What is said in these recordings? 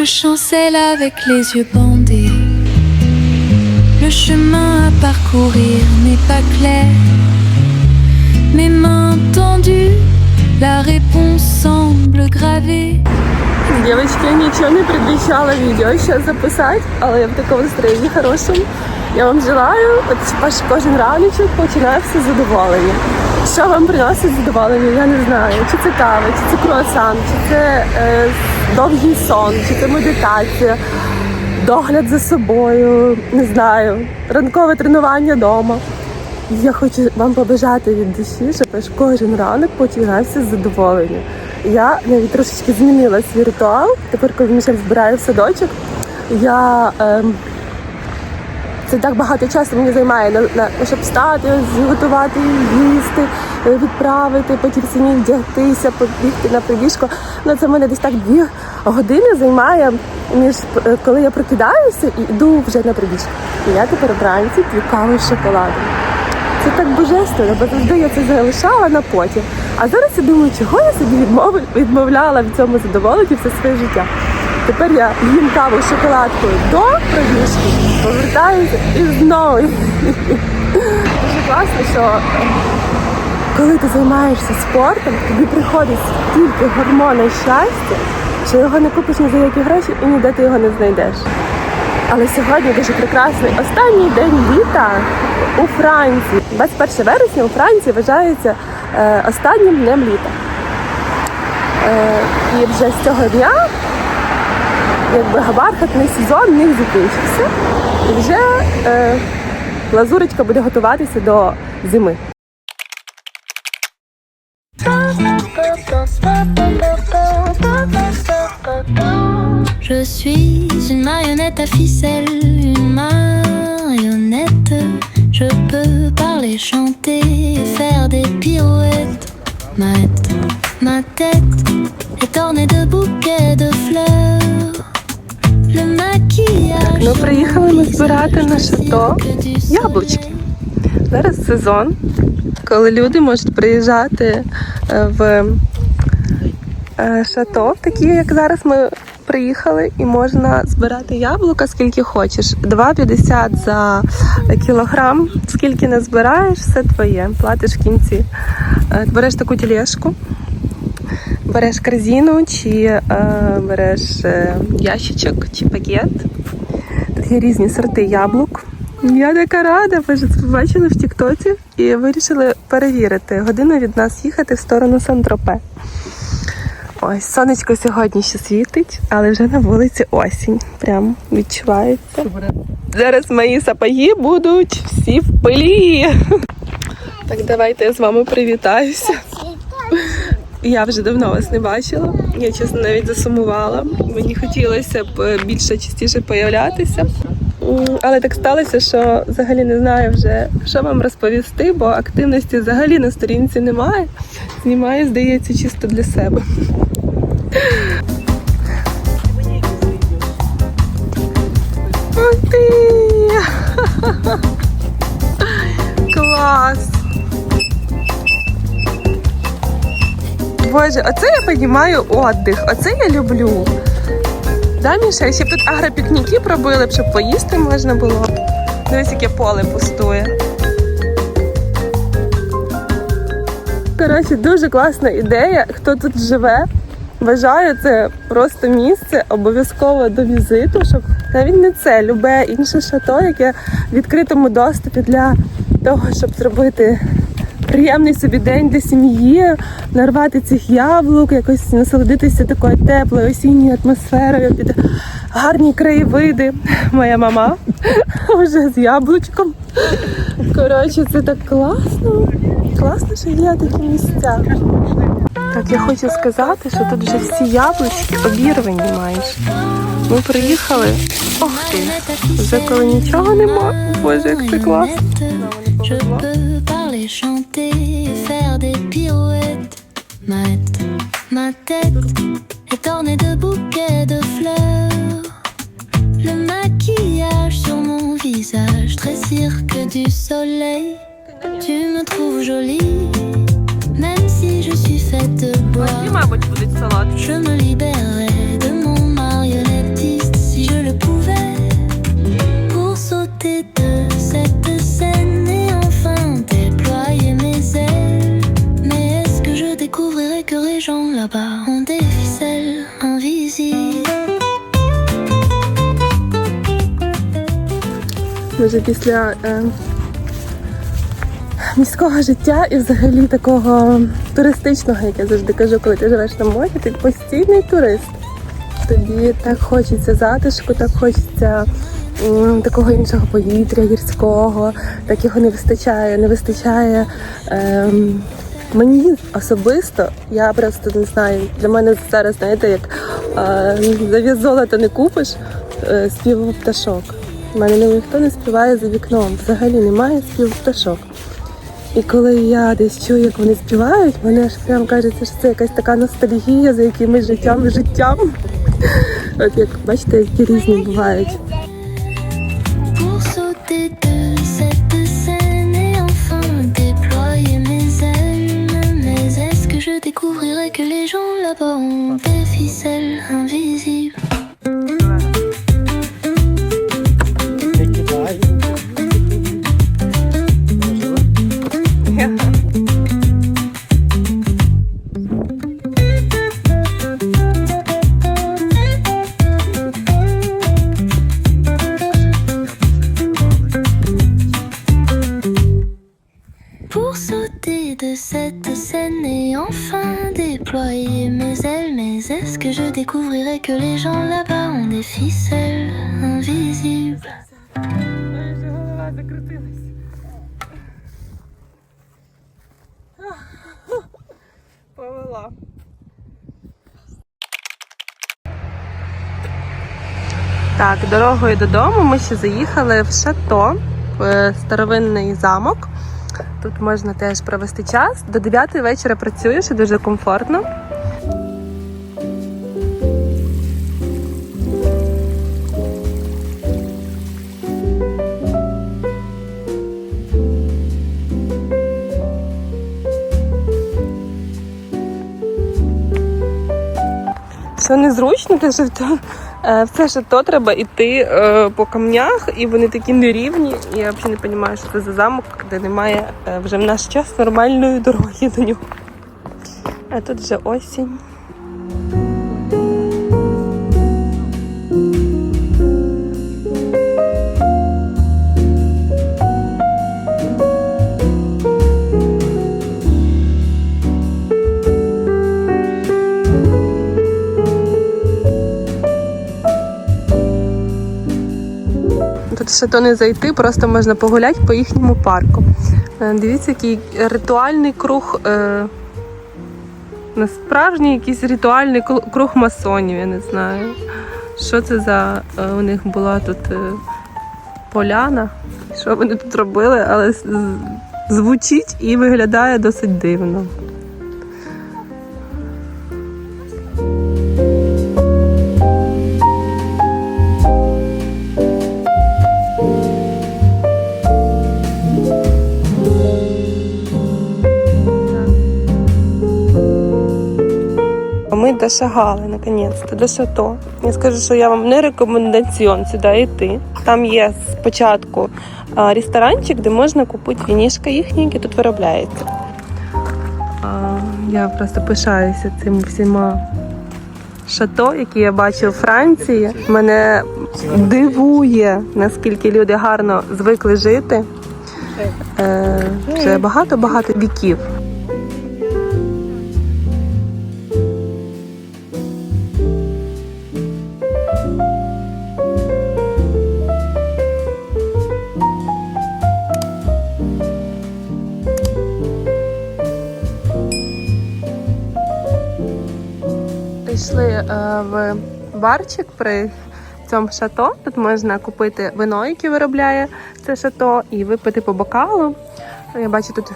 Je chancelle avec les yeux bandés. Le chemin à parcourir n'est pas clair. Mes mains tendues, la réponse semble gravée. Дівчатки, я нічого не предвіщала відео ще записати, але я в такому настроєнні хорошому. Я вам желаю, от ваш кожен раночок починає все з задоволення. Що вам приносить задоволення, я не знаю. Чи це кава, чи це круасан, чи це е, довгий сон, чи це медитація, догляд за собою, не знаю, ранкове тренування вдома. Я хочу вам побажати від душі, щоб ваш кожен ранок починався з задоволення. Я навіть трошечки змінила свій ритуал. Тепер, коли Мішель збирає в садочок, я ем, це так багато часу мені займає на, на щоб встати, зготувати, їсти, е, відправити, потім самі вдягтися, побігти на пробіжку. Ну це мене десь так дві години займає між е, коли я прокидаюся і йду вже на пробіжку. І я тепер вранці п'ю каву з шоколадом. Це так божественно, бо завжди я це залишала на потім. А зараз я думаю, чого я собі відмовляла в цьому задоволенні все своє життя. Тепер я їм каву з шоколадкою до пробіжки, повертаюся і знову. Дуже класно, що коли ти займаєшся спортом, тобі приходить стільки гормону щастя, що його не купиш ні за які гроші і ніде ти його не знайдеш. Але сьогодні дуже прекрасний останній день літа у Франції. 21 вересня у Франції вважається е, останнім днем літа. Е, і вже з цього дня якби бархатний сезон них закінчився. І вже е, лазурочка буде готуватися до зими. Je suis une marionnette à ficelle, une marionnette. Je peux parler, chanter, faire des pirouettes. Ma ma tête est ornée de bouquets de fleurs. Maquillage. Ну, приїхали ми збирати на шато яблучки. Зараз сезон, коли люди можуть приїжджати е, в е, шато, такі як зараз ми приїхали, і можна збирати яблука скільки хочеш. 2,50 за кілограм. Скільки не збираєш, все твоє. Платиш в кінці. Е, Береш таку тележку, береш корзину, чи е, береш е, ящичок чи пакет. Тут є різні сорти яблук. Я така рада, ви ж побачили в Тіктоці і вирішили перевірити. Годину від нас їхати в сторону Сан-Тропе. Ось, сонечко сьогодні ще світить, але вже на вулиці осінь. Прям відчувається. Зараз мої сапоги будуть всі в пилі. Так, давайте я з вами привітаюся. Я вже давно вас не бачила. Я чесно навіть засумувала. Мені хотілося б більше частіше появлятися. Але так сталося, що взагалі не знаю вже, що вам розповісти, бо активності взагалі на сторінці немає. Знімаю, здається, чисто для себе. Клас! Боже, оце я понімаю отдих, оце я люблю. Да, Міша, ще б тут агропікніки пробили, щоб поїсти можна було. Дивись, яке поле пустує. Коротше, дуже класна ідея. Хто тут живе, вважаю це просто місце обов'язково до візиту, щоб навіть не це, любе інше шато, яке в відкритому доступі для того, щоб зробити приємний собі день для сім'ї, нарвати цих яблук, якось насолодитися такою теплою осінньою атмосферою під гарні краєвиди. Моя мама вже з яблучком. Коротше, це так класно. Класно, що є такі місця. Так, я хочу сказати, що тут вже всі яблучки обірвані майже. Ми приїхали. Ох ти! Вже коли нічого нема. Боже, як це класно. et chanter et faire des pirouettes. Ma tête est ornée de bouquets de fleurs. Le maquillage sur mon visage trécire que du soleil. Tu me trouves jolie, même si je suis faite de bois. Je me libère. Les gens là-bas ont des ficelles invisibles. Може, після е, міського життя і взагалі такого туристичного, як я завжди кажу, коли ти живеш на морі, ти постійний турист. Тобі так хочеться затишку, так хочеться м, такого іншого повітря гірського, так його не вистачає. Не вистачає ем, мені особисто, я просто не знаю. Для мене зараз, знаєте, як е, завіз золота не купиш, е, спів пташок. У мене ніхто не співає за вікном. Взагалі немає спів пташок. І коли я десь чую, як вони співають, мене аж прям кажеться, що це якась така ностальгія за якимось життям і життям. От як бачите, які різні бувають. Cette scène et enfin déployer mes ailes. Mais est-ce que je découvrirai que les gens là-bas ont des ficelles invisibles? Повела. Так, дорогою додому ми ще заїхали в шато, в старовинний замок. Тут можна теж провести час. До 9 вечора працюєш і дуже комфортно. Що незручно, те, що то- е, в це шато треба йти е, по камнях, і вони такі нерівні. І я взагалі не розумію, що це за замок, де немає е, вже в наш час нормальної дороги до нього. А тут вже осінь. В шато не зайти, просто можна погуляти по їхньому парку. Е, Дивіться, який ритуальний круг. Е, не справжній якийсь ритуальний круг масонів, я не знаю. Що це за е, у них була тут поляна? Що вони тут робили, але звучить і виглядає досить дивно. Ми дошагали наконець-то до шато. Я скажу, що я вам не рекомендаціон сюди йти. Там є спочатку ресторанчик, де можна купити вінішка їхні, які тут виробляються. Я просто пишаюся цими всіма шато, які я бачу у Франції. Мене дивує, наскільки люди гарно звикли жити. Е, Вже багато-багато віків. Прийшли е, в барчик при цьому шато. Тут можна купити вино, яке виробляє це шато, і випити по бокалу. Я бачу тут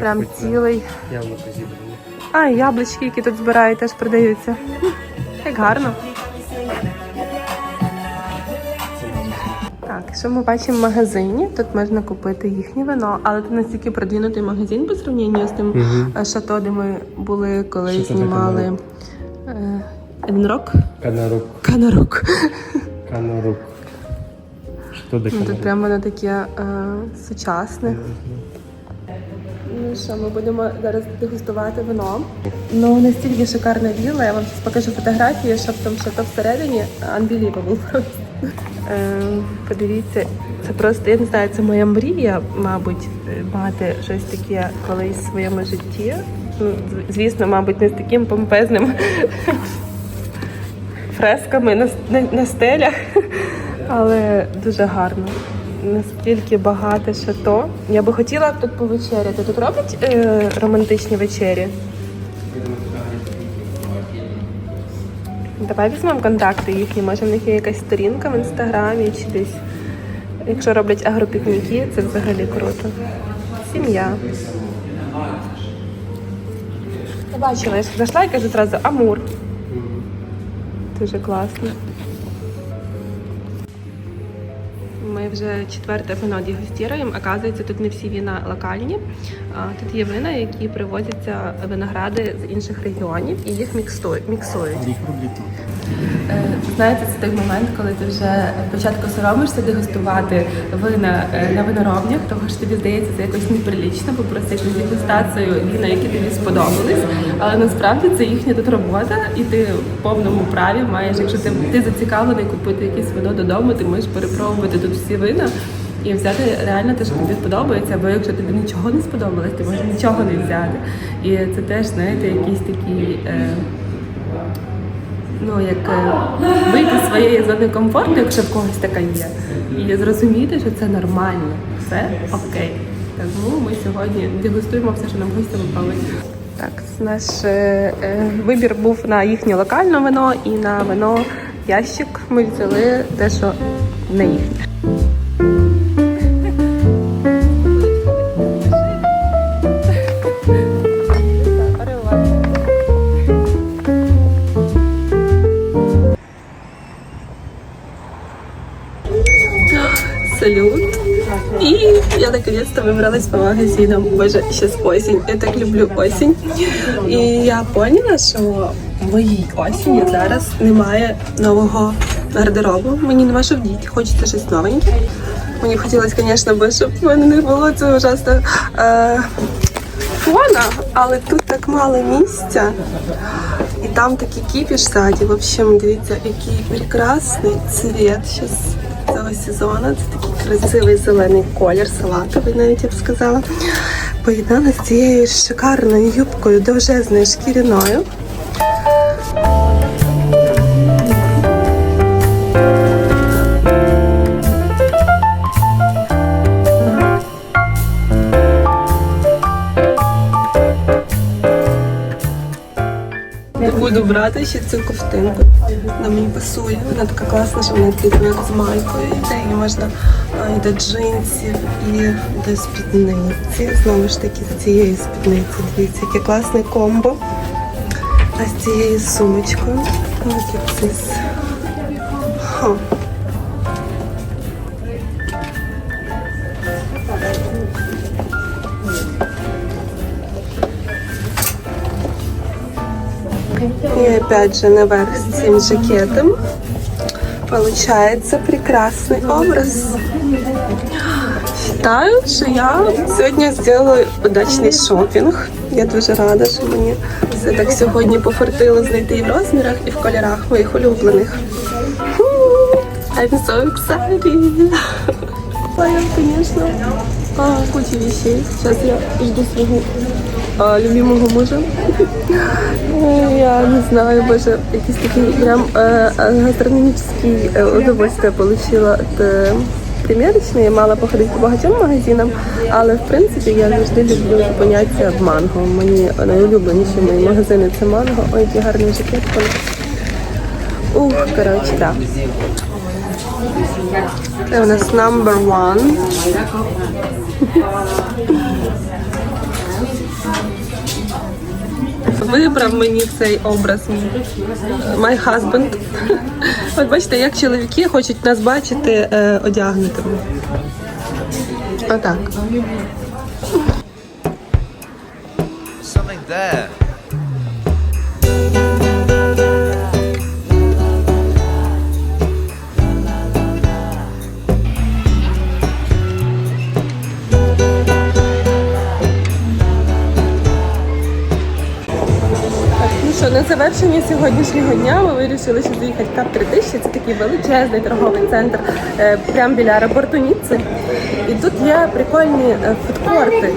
прям цілий. Яблуко зібрані. А, і яблучки, які тут збирають, теж продаються. Як гарно. Так, що ми бачимо в магазині? Тут можна купити їхнє вино, але це настільки продвинутий магазин по сравненню з тим е, шато, де ми були, коли Що знімали Е, Единрок. Канарук. Канарук. Канарук. Що таке Ну, тут прямо воно таке е, сучасне. Ну, що ми будемо зараз дегустувати вино. Ну настільки шикарна вілла, я вам зараз покажу фотографії, щоб там що то всередині unbelievable просто. Ем, подивіться, це просто, я не знаю, це моя мрія, мабуть, е, мати щось таке колись в своєму житті. Ну, звісно, мабуть, не з таким помпезним фресками на, на, на стелях, але дуже гарно. Наскільки багато шато. Я би хотіла тут повечеряти. Тут роблять е, романтичні вечері. Давай візьмемо контакти їхні. Може, в них є якась сторінка в інстаграмі чи десь. Якщо роблять агропікніки, це взагалі круто. Сім'я. Я бачила, я ж зайшла і кажу зразу Амур. Дуже класно. Ми вже четверте вино дегустуємо. Оказується, тут не всі віна локальні. Тут є вина, які привозяться виногради з інших регіонів і їх міксують. Е, Знаєте, це той момент, коли ти вже спочатку соромишся дегустувати вина е, на виноробнях, тому що тобі здається, це якось неприлічно попросити з дегустацією віна, які тобі сподобались. Але насправді це їхня тут робота, і ти в повному праві маєш, якщо ти, ти зацікавлений купити якесь вино додому, ти можеш перепробувати тут всі вина. І взяти реально те, що тобі сподобається, або якщо тобі нічого не сподобалось, ти можеш нічого не взяти. І це теж, знаєте, якісь такі е, ну, як е, вийти з своєї зони комфорту, якщо в когось така є, і зрозуміти, що це нормально, все окей. Тому ми сьогодні дегустуємо все, що нам гості випали. Так, наш е, е, вибір був на їхнє локальне вино і на вино ящик. Ми взяли те, що не їхнє. Наконец-то выбралась по магазинам. Боже, сейчас осень. Я так люблю осінь. І я поняла, що в моїй осені зараз немає нового гардеробу. Мені нема що вдіти, хочеться щось новеньке. Мені б хотілося, звісно, би, щоб в мене не було цього ужасно е, фона, але тут так мало місця. І там такий кіпіш ззаді. В общем, дивіться, який прекрасний цвіт зараз цього сезону. Це такий красивий зелений колір, салатовий, навіть я б сказала. Поєднана з цією шикарною юбкою довжезною шкіряною. Буду брати ще цю ковтинку. Вона мені пасує. Вона така класна, що вона такі як з майкою йде. І можна а, до джинсів, і до спідниці. Знову ж таки, з цієї спідниці. Дивіться, яке класне комбо. А з цією сумочкою. Хо. И опять же наверх с этим жакетом получается прекрасный образ. Считаю, що я сьогодні зробила удачний шопінг. Я дуже рада, що мені все так сьогодні пофартило знайти і в розмірах, і в кольорах моїх улюблених. I'm so excited. Конечно, а, куча вещей. Сейчас я жду своего а, любимого мужа. Е, Я не знаю, боже, якийсь такий прям е, е, гастрономічний е, удовольствие получила от е, примірочної. Я мала походити по багатьом магазинам, але в принципі я завжди люблю поняття манго. Мені найулюбленіші мої магазини це манго. Ой, який гарний жакет. Ух, коротше, так. Це у нас number one. Вибрав мені цей образ my husband. От бачите, як чоловіки хочуть нас бачити е, одягнутими. Отак. Something there. Що на завершення сьогоднішнього дня ми вирішили ще заїхати в КАП 3000. Це такий величезний торговий центр е, прямо біля аеропорту Ніцци. І тут є прикольні е, фудкорти.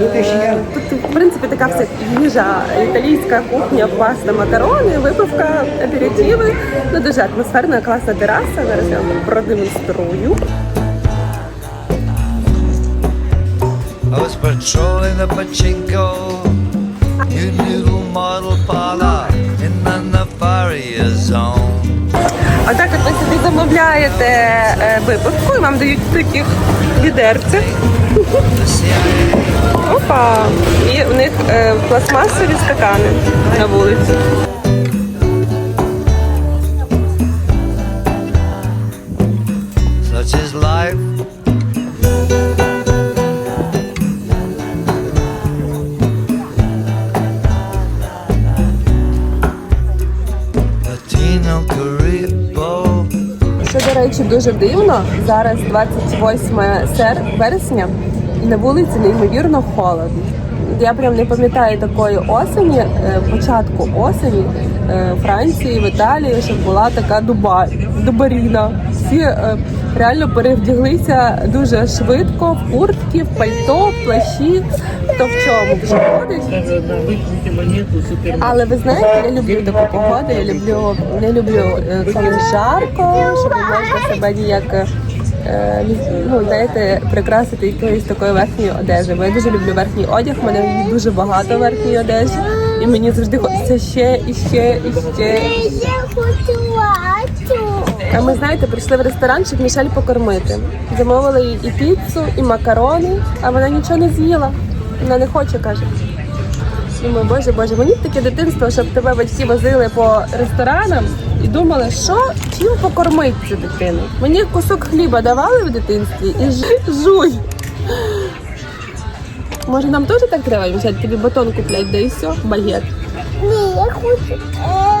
Е, Тут, в принципі, така вся їжа, італійська кухня, паста, макарони, випивка, аперитиви. Ну, дуже атмосферна, класна тераса. Зараз я вам продемонструю. I was patrolling the pachinko. You new model parlor in the nefarious zone. А так, от ви собі замовляєте е, випивку і вам дають таких відерцях. Опа! І у них е, пластмасові стакани на вулиці. Such is life. Дуже дивно. Зараз 28 сер... вересня, і на вулиці неймовірно холодно. Я прям не пам'ятаю такої осені, е, початку осені е, Франції, в Італії, щоб була така дуба, дубаріна. Всі е, реально перевдяглися дуже швидко в куртки, в пальто, в плащі. Хто в чому вже ходить. Але ви знаєте, я люблю таку погоду. Я люблю не люблю е, коли жарко, щоб не можна себе ніяк. е, Ну, знаєте, прикрасити якоюсь такою верхньою одежею. Бо я дуже люблю верхній одяг, в мене дуже багато верхньої одежі, і мені завжди хочеться ще і ще і ще. і ще. А ми знаєте, прийшли в ресторан, щоб Мішель покормити. Замовили їй і піцу, і макарони, а вона нічого не з'їла. Вона не хоче, каже. Думаю, боже, боже, мені таке дитинство, щоб тебе батьки возили по ресторанам і думали, що чим покормити цю дитину. Мені кусок хліба давали в дитинстві і ж- жуй. Може, нам теж так треба, Мішель, тобі батон куплять, да і все, багет. Ні, я хочу. Е,